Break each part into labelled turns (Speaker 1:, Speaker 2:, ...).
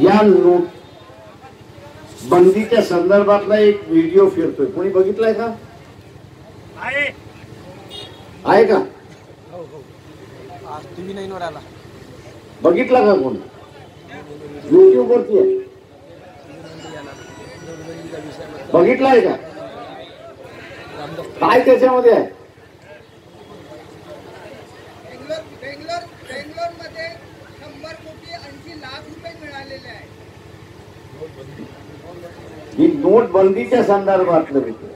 Speaker 1: या नोट बंदीच्या संदर्भातला एक व्हिडिओ फिरतोय. कोणी बघितलाय का?
Speaker 2: आहे.
Speaker 1: का?
Speaker 3: टीव्ही नाही वर आला
Speaker 1: बघितला का कोण? युट्यूब वरती आहे. बघितलाय का? काय त्याच्यामध्ये आहे? ही नोटबंदीच्या संदर्भातलं व्हिडिओ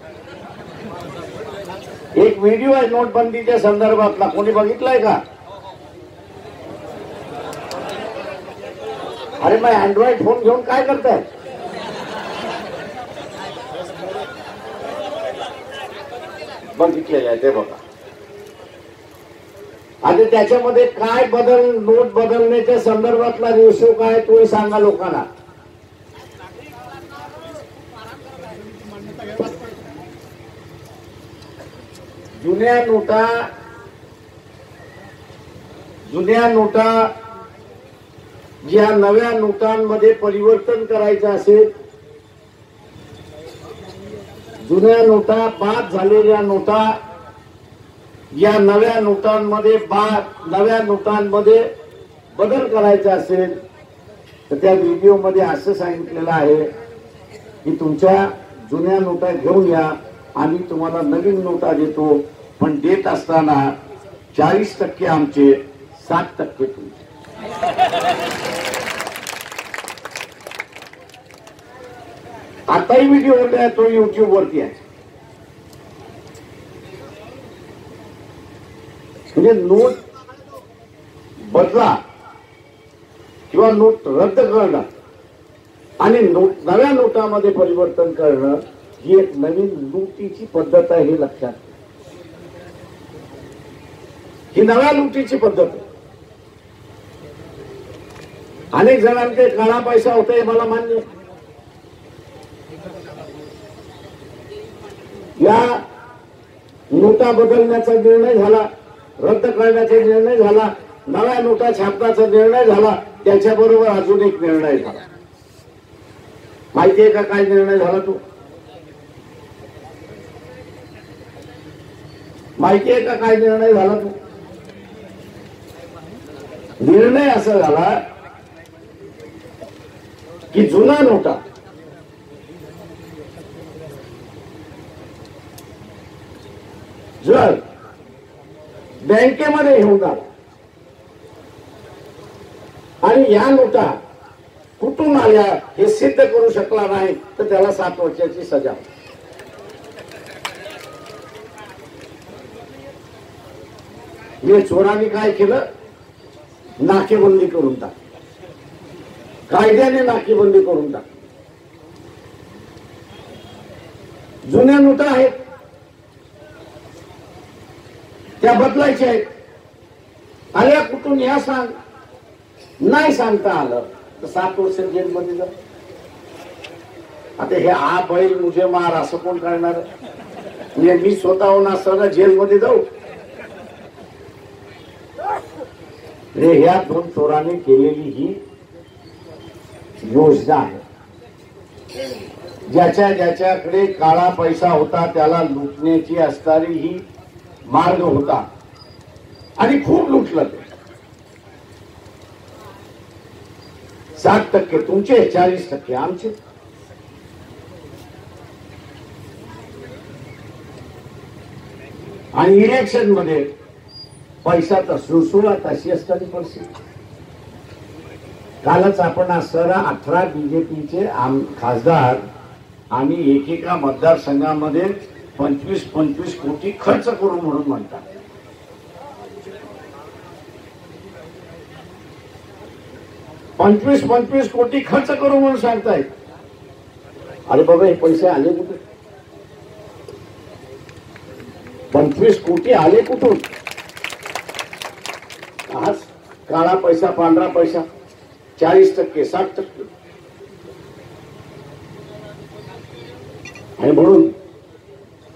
Speaker 1: एक व्हिडिओ आहे नोटबंदीच्या संदर्भातला. कोणी बघितलाय का? अरे मग अँड्रॉइड फोन घेऊन काय करताय? बघितलेलं आहे ते बघा. आता त्याच्यामध्ये काय बदल नोट बदलण्याच्या संदर्भातला रेशो काय तो सांगा लोकांना. जुन्या नोटा जुन्या नोटा ज्या नव्या नोटांमध्ये परिवर्तन करायचं असेल जुन्या नोटा बाद झालेल्या नोटा या नव्या नोटांमध्ये बाद नव्या नोटांमध्ये बदल करायचा असेल तर त्या व्हिडिओमध्ये असं सांगितलेलं आहे की तुमच्या जुन्या नोटा घेऊन या आम्ही तुम्हाला नवीन नोटा देतो. पण देत असताना चाळीस टक्के आमचे सात टक्के तुमचे. आताही व्हिडिओ आहे तो युट्यूब वरती आहे. म्हणजे नोट बदला किंवा नोट रद्द करणं आणि नोट नव्या नोटामध्ये परिवर्तन करणं ही एक नवीन लुटीची पद्धत आहे हे लक्षात ही नव्या लुटीची पद्धत आहे. अनेक जणांचे काळा पैसा होता हे मला मान्य या नोटा बदलण्याचा निर्णय झाला रद्द करण्याचा निर्णय झाला नव्या नोटा छापण्याचा निर्णय झाला त्याच्याबरोबर अजून एक निर्णय झाला. माहितीये का काय निर्णय झाला तो? माहितीये का काय निर्णय झाला तो? निर्णय असा झाला की जुना नोटा जर बँकेमध्ये येऊन आला आणि या नोटा कुठून आल्या हे सिद्ध करू शकला नाही तर त्याला सात वर्षाची सजा. मी चोरांनी काय केलं? नाकेबंदी करून टाक. कायद्याने नाकेबंदी करून टाक. जुन्या नोटा आहेत. त्या बदलायच्या आहेत. आल्या कुठून या सांग. नाही सांगता आलं तर सात वर्ष जेलमध्ये जा. आता हे आ बैल मुझे मार असं कोण करणार? म्हणजे मी स्वतःहून असताना जेलमध्ये जाऊ. रे ह्या दोन चोराने केलेली ही योजना आहे. ज्याच्या ज्याच्याकडे काळा पैसा होता त्याला लुटण्याची असणारी ही मार्ग होता. आणि खूप लुटलं ते. सात टक्के तुमचे चाळीस टक्के आमचे. आणि इलेक्शनमध्ये पैशाचा सुळसुळाट अशी असताना परिस्थिती. कालच आपण सर अठरा बीजेपीचे आम खासदार आणि एकेका मतदारसंघामध्ये पंचवीस पंचवीस कोटी खर्च करू म्हणून म्हणतात. पंचवीस पंचवीस कोटी खर्च करू म्हणून सांगतायत अरे बाबा हे पैसे आले कुठे पंचवीस कोटी आले कुठून? आज काळा पैसा पांढरा पैसा चाळीस टक्के साठ टक्के. आणि म्हणून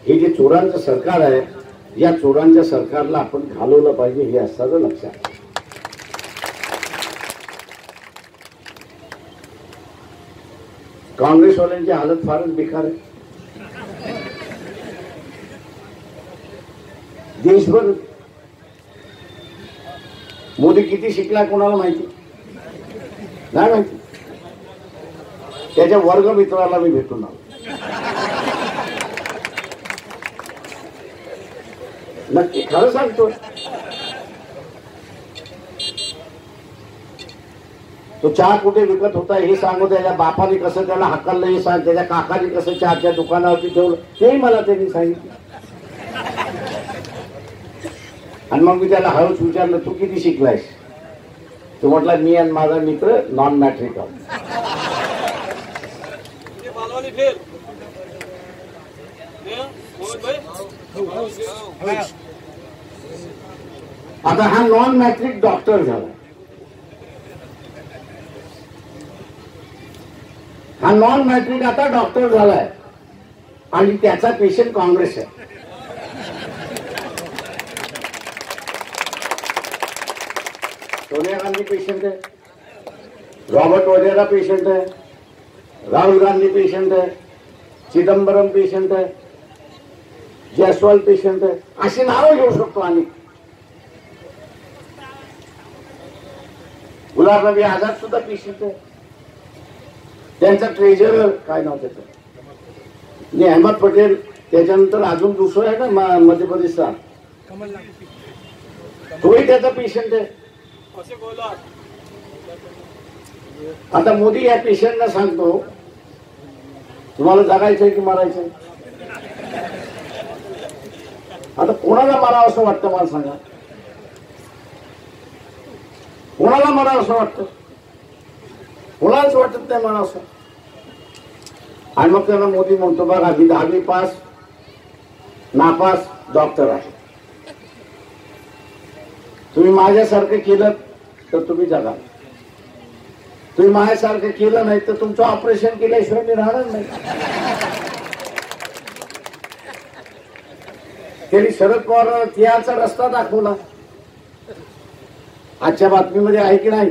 Speaker 1: हे जे चोरांचं सरकार आहे या चोरांच्या सरकारला आपण घालवलं पाहिजे हे असतं लक्षात काँग्रेसवाल्यांची हालत फारच बेकार आहे. देशभर मोदी किती शिकला कोणाला माहिती? नाही माहिती. त्याच्या वर्ग मित्राला मी भेटून आलो. नक्की खरं सांगतो. तो चहा कुठे विकत होता हे सांगू त्याच्या बापाने कसं त्याला हाकललं हे सांग. त्याच्या काकाने कसं चहाच्या दुकानावरती ठेवलं तेही मला त्यांनी सांगितलं. आणि मग मी त्याला हळूच विचारलं तू किती शिकलायस? तो म्हटला मी आणि माझा मित्र नॉन मॅट्रिक आता हा नॉन मॅट्रिक डॉक्टर झाला. हा नॉन मॅट्रिक आता डॉक्टर झालाय. आणि त्याचा पेशंट काँग्रेस आहे. सोनिया गांधी पेशंट आहे. रॉबर्ट वडेरा पेशंट आहे. राहुल गांधी पेशंट आहे. चिदंबरम पेशंट आहे. जयस्वाल पेशंट आहे. अशी नावं घेऊ शकतो आम्ही. गुलाब नबी आझाद सुद्धा पेशंट आहे. त्यांचा ट्रेजरर काय नाव त्याचं? आणि अहमद पटेल त्याच्यानंतर अजून दुसरं आहे ना मध्य प्रदेशचा तोही त्याचा पेशंट आहे. आता मोदी या पेशंटला सांगतो तुम्हाला जगायचंय की मारायचंय? आता कोणाला मारावं असं वाटतं मला सांगा? कोणाला मारावं असं वाटतं? कोणालाच वाटत नाही मला असं. आणि मग त्यांना मोदी म्हणतो बघा मी दहावी पास नापास डॉक्टर आहे. तुम्ही माझ्यासारखं केलं तर तुम्ही जगा. तुम्ही माझ्यासारखं केलं नाही तर तुमचं ऑपरेशन केल्याशिवाय मी राहणार नाही. त्यांनी शरद पवार तिहाचा रस्ता दाखवला. आजच्या बातमीमध्ये आहे की नाही?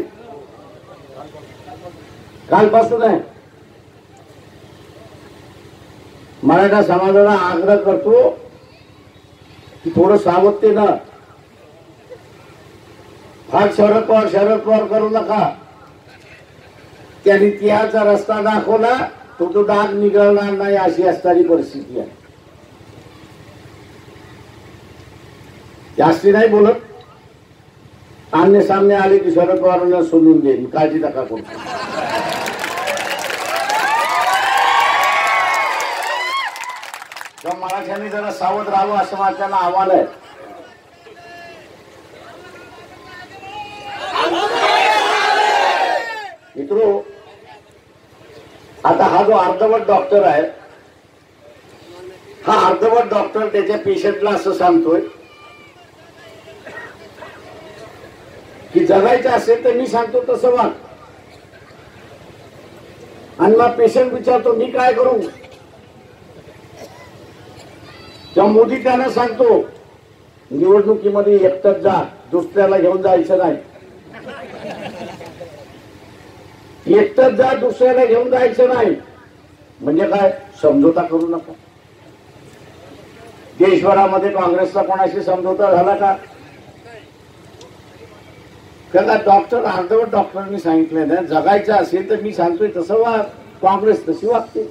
Speaker 1: कालपासून आहे. मराठा समाजाला आग्रह करतो की थोडं सावधतेनं फार शरद पवार शरद पवार करू नका. त्यांनी तिहाचा रस्ता दाखवला तो तो डाग निघणार नाही अशी असणारी परिस्थिती आहे. जास्ती नाही बोलत. आमने सामने आले की शरद पवारांना सोडून देईन. काळजी नका करू. तर मराठ्यांनी जरा सावध राहावं असं मला आव्हान आहे. मित्रो आता हा जो अर्धवट डॉक्टर आहे हा अर्धवट डॉक्टर त्याच्या पेशंटला असं सांगतोय की जगायचं असेल तर मी सांगतो तसं वाग. आणि मग पेशंट विचारतो मी काय करू? तेव्हा मोदी त्यांना सांगतो निवडणुकीमध्ये एकटंच जा दुसऱ्याला घेऊन जायचं नाही. एकटंच जा दुसऱ्याला घेऊन जायचं नाही. म्हणजे काय? समझोता करू नका. देशभरामध्ये काँग्रेसचा कोणाशी समझोता झाला का? त्याला डॉक्टर अर्धवट डॉक्टरांनी सांगितलं ना जगायचं असेल तर मी सांगतोय तसं वाग काँग्रेस तशी वागते.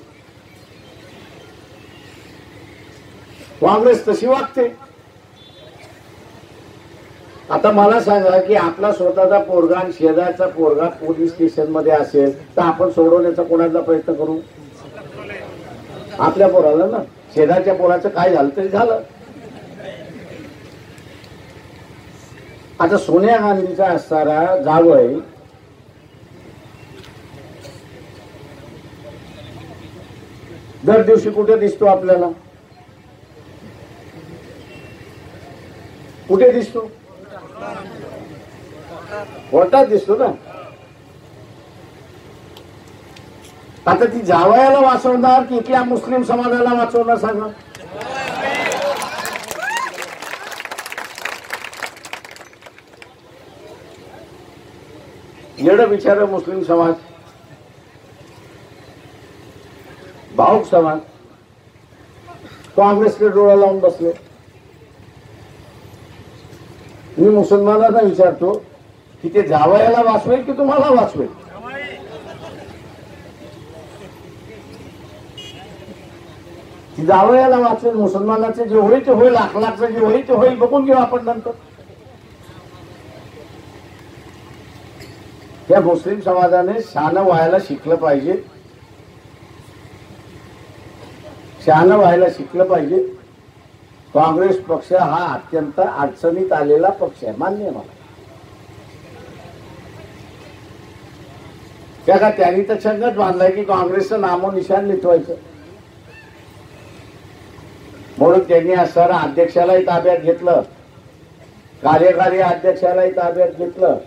Speaker 1: काँग्रेस तशी वागते. आता मला सांगा की आपला स्वतःचा पोरगा आणि शेजारचा पोरगा पोलीस स्टेशनमध्ये असेल तर आपण सोडवण्याचा कोणाचा प्रयत्न करू? आपल्या पोराला ना? शेजारच्या पोराचं काय झालं तरी झालं. आता सोनिया गांधीचा असणारा जावय दर दिवशी कुठे दिसतो आपल्याला? कुठे दिसतो? कोर्टात दिसतो ना. आता ती जावयाला वाचवणार की इथल्या मुस्लिम समाजाला वाचवणार सांगा. येड विचार मुस्लिम समाज. भाऊक समाज. काँग्रेसकडे डोळा लावून बसले. मी मुसलमानांना विचारतो की ते जावयाला वाचवेल की तुम्हाला वाचवेल? ती जावयाला वाचवेल मुसलमानाचे जे होईल ते होईल अखलाकचं जे होईल ते होईल बघून घेऊ आपण नंतर. त्या मुस्लिम समाजाने शान व्हायला शिकलं पाहिजे. शान व्हायला शिकलं पाहिजे. काँग्रेस पक्ष हा अत्यंत अडचणीत आलेला पक्ष आहे मान्य मला. त्या का त्यांनी तर छंदच बांधलाय की काँग्रेसचं नामोनिशान मिटवायचं. म्हणून त्यांनी आज सर अध्यक्षालाही ताब्यात घेतलं. कार्यकारी अध्यक्षालाही ताब्यात घेतलं.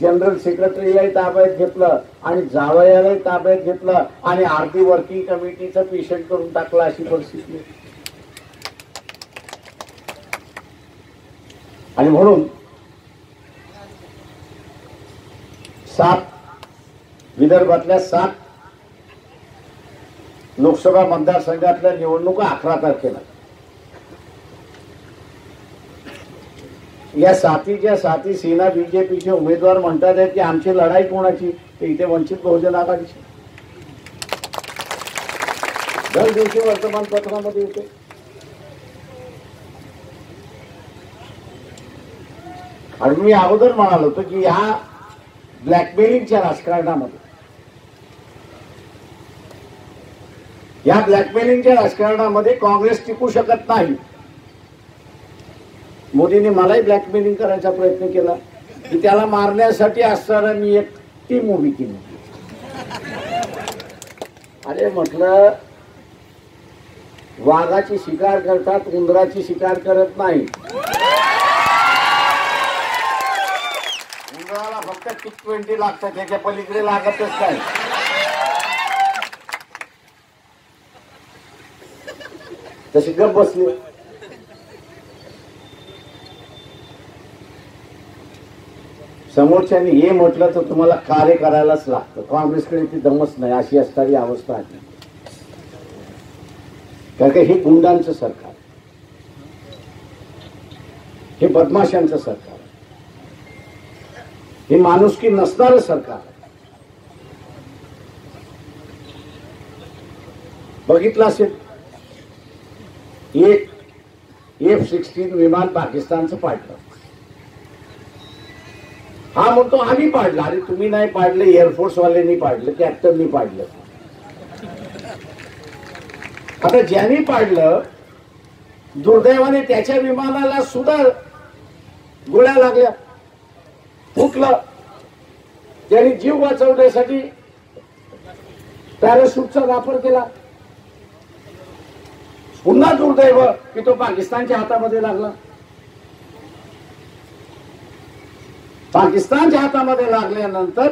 Speaker 1: जनरल सेक्रेटरीलाही ताब्यात घेतलं. आणि जावयालाही ताब्यात घेतलं. आणि आरती वर्किंग कमिटीचं पेशंट करून टाकलं अशी परिस्थिती. आणि म्हणून सात विदर्भातल्या सात लोकसभा मतदारसंघातल्या निवडणुका अकरा तारखेला. या साथीच्या साथी सेना बीजेपीचे उमेदवार म्हणतात आहेत की आमची लढाई कोणाची? ते इथे वंचित बहुजन आघाडीची. दर दिवशी वर्तमानपत्रामध्ये येते. आणि मी अगोदर म्हणालो होतो की ह्या ब्लॅकमेलिंगच्या राजकारणामध्ये या ब्लॅकमेलिंगच्या राजकारणामध्ये काँग्रेस टिकू शकत नाही. मोदींनी मलाही ब्लॅकमेलिंग करायचा प्रयत्न केला. की त्याला मारण्यासाठी असताना मी एक टीम उभी केली. अरे म्हटलं वाघाची शिकार करतात उंदराची शिकार करत नाही. उंदराला फक्त टी ट्वेंटी लागतात त्याच्या पलीकडे लागतच नाही. तशी गप बसली समोरच्यानी हे म्हटलं तर तुम्हाला कार्य करायलाच लागतं. काँग्रेसकडे ती दमच नाही अशी असणारी अवस्था आहे. कारण का हे गुंडांचं सरकार हे बदमाशांचं सरकार हे माणुसकी नसणारं सरकार बघितलं असेल एक एफ सिक्स्टीन विमान पाकिस्तानचं पाडलं. हा म्हणतो आम्ही पाडलं. अरे तुम्ही नाही पाडलं एअरफोर्स वाल्यांनी पाडलं कॅप्टननी पाडलं. आता ज्यांनी पाडलं दुर्दैवाने त्याच्या विमानाला सुद्धा गोळ्या लागल्या. फुटलं त्यांनी जीव वाचवण्यासाठी पॅराशूटचा वापर केला. पुन्हा दुर्दैव की तो पाकिस्तानच्या हातामध्ये लागला. पाकिस्तानच्या हातामध्ये लागल्यानंतर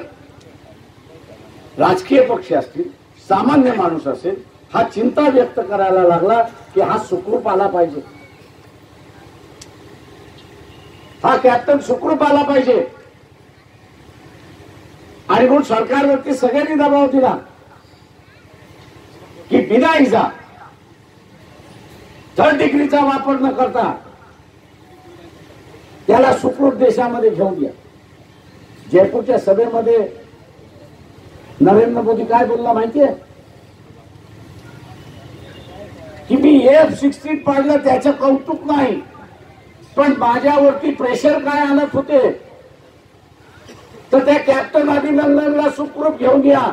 Speaker 1: राजकीय पक्ष असतील सामान्य माणूस असेल हा चिंता व्यक्त करायला लागला की हा सुखरूप आला पाहिजे. हा कॅप्टन सुखरूप आला पाहिजे. आणि म्हणून सरकारवरती सगळ्यांनी दबाव दिला की बिना इजा थर्ड डिग्रीचा वापर न करता त्याला सुखरूप देशामध्ये घेऊन या. जयपूरच्या सभेमध्ये नरेंद्र मोदी काय बोलला माहितीये? की मी एफ सिक्स्टीन पाडलं त्याचं कौतुक नाही. पण माझ्यावरती प्रेशर काय आणत होते? तर त्या कॅप्टन अभिनंदनला सुखरूप घेऊन या.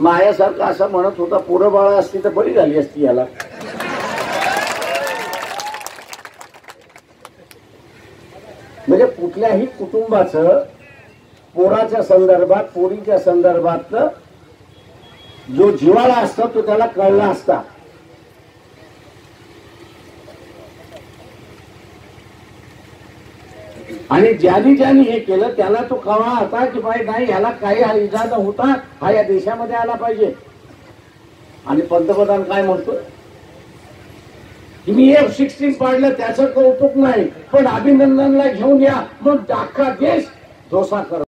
Speaker 1: मायासारखं असं म्हणत होता पोरं बाळा असती तर बरी झाली असती याला. म्हणजे कुठल्याही कुटुंबाचं पोराच्या संदर्भात पोरीच्या संदर्भात जो जिवाळा असतो तो त्याला कळला असता. आणि ज्यानी ज्यांनी हे केलं त्याला तो कळा होता की बाई नाही ह्याला काही हा इजा न होता हा या देशामध्ये आला पाहिजे. आणि पंतप्रधान काय म्हणतो मी एफ सिक्स्टीन पाडलं त्याचं कौतुक नाही पण अभिनंदनला घेऊन या मग डाका देश धोसा कर.